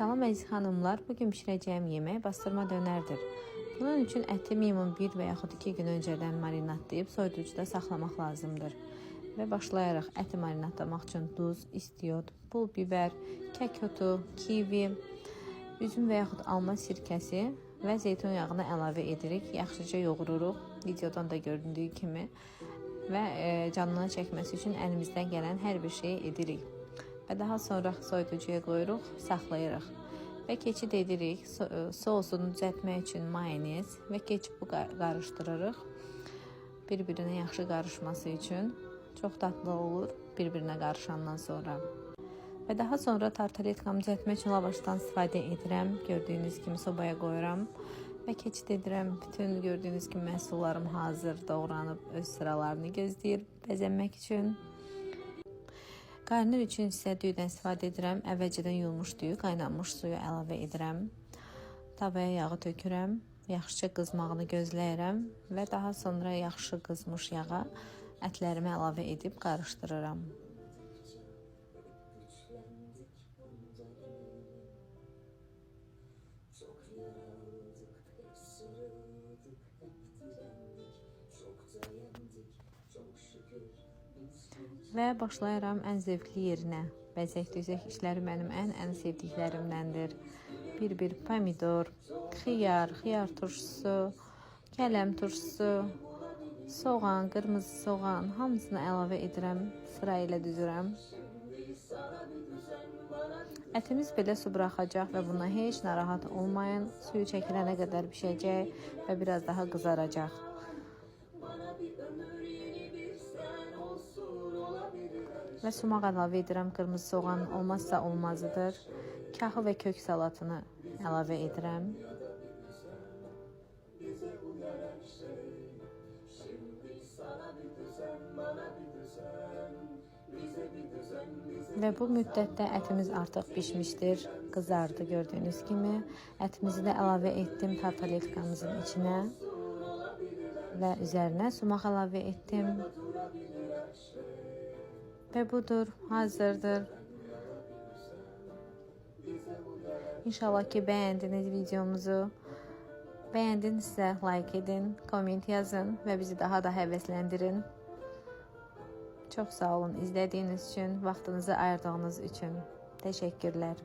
Salam əziz xanımlar, bugün pişirəcəyim yemək bastırma dönərdir. Bunun üçün əti minimum 1 və yaxud 2 gün öncədən marinadlayıb soyuducuda saxlamaq lazımdır. Və başlayaraq əti marinadlamaq üçün duz, istiyot, pul biber, kək otu, kivi, üzüm və yaxud alma sirkəsi və zeytun yağını əlavə edirik. Yaxşıca yoğururuq. Videodan da göründüyü kimi və e, canını çəkməsi üçün əlimizdən gələn hər bir şeyi edirik. Və daha sonra soyuducuya qoyuruq, saxlayırıq. Və keçid edirik. So e, sousunu düzəltmək üçün mayonez və ketçupu qar- qarışdırırıq. Bir-birinə yaxşı qarışması üçün çox dadlı olur bir-birinə qarışandan sonra. Və daha sonra tartaletkamı düzəltmək üçün lavaşdan istifadə edirəm. Gördüyünüz kimi sobaya qoyuram və keçid edirəm. Bütün gördüyünüz kimi məhsullarım hazır doğranıb öz sıralarını gözləyir bəzənmək üçün. Qarnir üçün isə düyüdən istifadə edirəm. Əvvəlcədən yuyulmuş düyü, qaynanmış suyu əlavə edirəm. Tavaya yağı tökürəm. Yaxşıca qızmağını gözləyirəm və daha sonra yaxşı qızmış yağa ətlərimi əlavə edib qarışdırıram. Və başlayıram ən zövqlü yerinə. Bəzək düzək işləri mənim ən ən sevdiklərimdəndir. Bir-bir pomidor, xiyar, xiyar turşusu, kələm turşusu, soğan, qırmızı soğan hamısını əlavə edirəm, sıra ilə düzürəm. Ətimiz belə su buraxacaq və buna heç narahat olmayın. Suyu çəkilənə qədər bişəcək və biraz daha qızaracaq. Və sumaq əlavə edirəm. Qırmızı soğan olmazsa olmazıdır. Kahı və kök salatını əlavə edirəm. Və bu müddətdə ətimiz artıq bişmişdir, qızardı gördüyünüz kimi. Ətimizi də əlavə etdim tartaletkamızın içinə və üzərinə sumaq əlavə etdim. Və budur, hazırdır. İnşallah ki bəyəndiniz videomuzu. Bəyəndinizsə like edin, komment yazın və bizi daha da həvəsləndirin. Çox sağ olun izlədiyiniz üçün, vaxtınızı ayırdığınız üçün. Təşəkkürlər.